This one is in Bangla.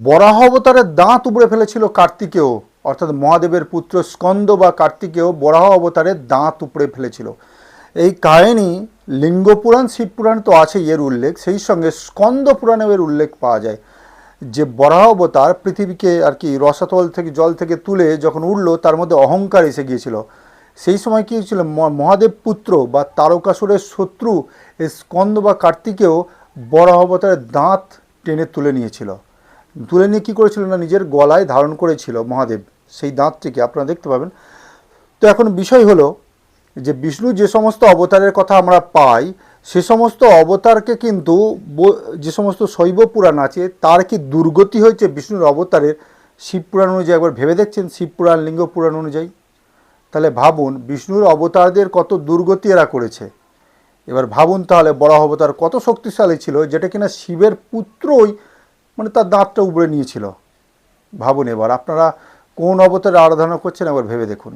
বরাহ অবতারের দাঁত উপড়ে ফেলেছিল কার্তিকেয়, অর্থাৎ মহাদেবের পুত্র স্কন্দ বা কার্তিকেয় বরাহ অবতারের দাঁত উপড়ে ফেলেছিল। এই কাহিনী লিঙ্গ পুরাণ, শিব পুরাণ তো আছে এর উল্লেখ। সেই সঙ্গে স্কন্দ পুরাণেও এর উল্লেখ পাওয়া যায় যে বরাহ অবতার পৃথিবীকে আর কি রসাতল থেকে, জল থেকে তুলে যখন উঠল তার মধ্যে অহংকার এসে গিয়েছিল। সেই সময় কী হয়েছিল? মহাদেব পুত্র বা তারকাসুরের শত্রু স্কন্দ বা কার্তিকেও বরাহ অবতারের দাঁত টেনে তুলে নিয়েছিল। তুলে নিয়ে কী করেছিল না নিজের গলায় ধারণ করেছিল মহাদেব? সেই দাঁতটিকে আপনারা দেখতে পাবেন। তো এখন বিষয় হলো যে বিষ্ণু যে সমস্ত অবতারের কথা আমরা পাই, সে সমস্ত অবতারকে কিন্তু যে সমস্ত শৈব পুরাণ আছে, তার কি দুর্গতি হয়েছে বিষ্ণুর অবতারের? শিব পুরাণ অনুযায়ী একবার ভেবে দেখছেন? শিব পুরাণ, লিঙ্গ পুরাণ অনুযায়ী? তাহলে ভাবুন, বিষ্ণুর অবতারদের কত দুর্গতি এরা করেছে। এবার ভাবুন তাহলে বড় অবতার কত শক্তিশালী ছিল, যেটা কিনা শিবের পুত্রই মানে তার দাঁতটা উবড়ে নিয়েছিল। ভাবুন এবার, আপনারা কোন অবতারে আরাধনা করছেন একবার ভেবে দেখুন।